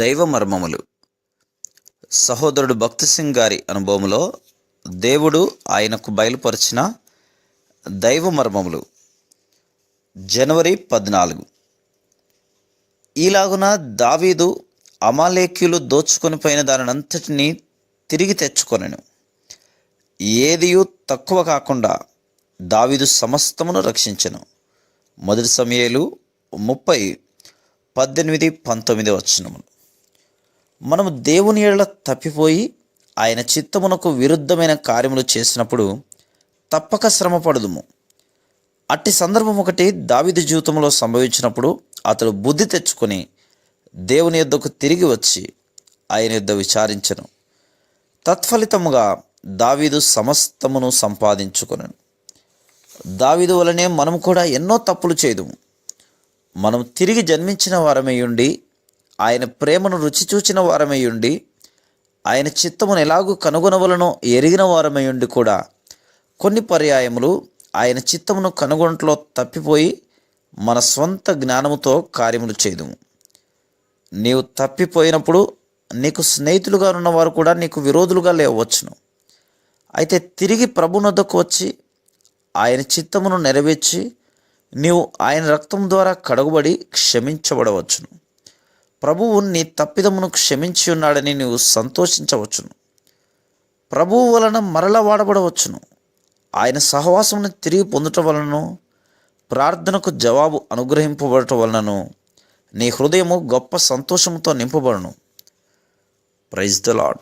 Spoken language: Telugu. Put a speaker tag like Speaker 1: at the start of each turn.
Speaker 1: దైవ మర్మములు సహోదరుడు భక్తి సింగ్ గారి అనుభవంలో దేవుడు ఆయనకు బయలుపరిచిన దైవ మర్మములు జనవరి పద్నాలుగు. ఈలాగున దావీదు అమాలేక్యులు దోచుకొని పోయిన దానినంతటినీ తిరిగి తెచ్చుకొనెను. ఏదియు తక్కువ కాకుండా దావీదు సమస్తమును రక్షించెను. మొదటి సమయాలు ముప్పై పద్దెనిమిది పంతొమ్మిది వచ్చినములు మనము దేవుని ఏళ్ళ తప్పిపోయి ఆయన చిత్తమునకు విరుద్ధమైన కార్యములు చేసినప్పుడు తప్పక శ్రమ పడదుము అట్టి సందర్భం ఒకటి దావిది జీవితంలో సంభవించినప్పుడు అతడు బుద్ధి తెచ్చుకొని దేవుని యొద్దకు తిరిగి వచ్చి ఆయన యొద్ద విచారించను. తత్ఫలితముగా దావీదు సమస్తమును సంపాదించుకొనను. దావీదు వలనే మనం కూడా ఎన్నో తప్పులు చేయదుము మనం తిరిగి జన్మించిన వారమయ్యుండి ఆయన ప్రేమను రుచి చూచిన వారమయ్యుండి ఆయన చిత్తమును ఎలాగూ కనుగొనవలనో ఎరిగిన వారమయ్యుండి కూడా కొన్ని పర్యాయములు ఆయన చిత్తమును కనుగొనట్లో తప్పిపోయి మన స్వంత జ్ఞానముతో కార్యములు చేయదుము నీవు తప్పిపోయినప్పుడు నీకు స్నేహితులుగా ఉన్నవారు కూడా నీకు విరోధులుగా లేవచ్చును. అయితే తిరిగి ప్రభునొద్దకు వచ్చి ఆయన చిత్తమును నెరవేర్చి నీవు ఆయన రక్తం ద్వారా కడగబడి క్షమించబడవచ్చును. ప్రభువు నీ తప్పిదమును క్షమించి ఉన్నాడని నీవు సంతోషించవచ్చును. ప్రభువు వలన మరల వాడబడవచ్చును. ఆయన సహవాసమును తిరిగి పొందటం వలనను ప్రార్థనకు జవాబు అనుగ్రహింపబడటం వలనను నీ హృదయము గొప్ప సంతోషంతో నింపబడును. Praise the lord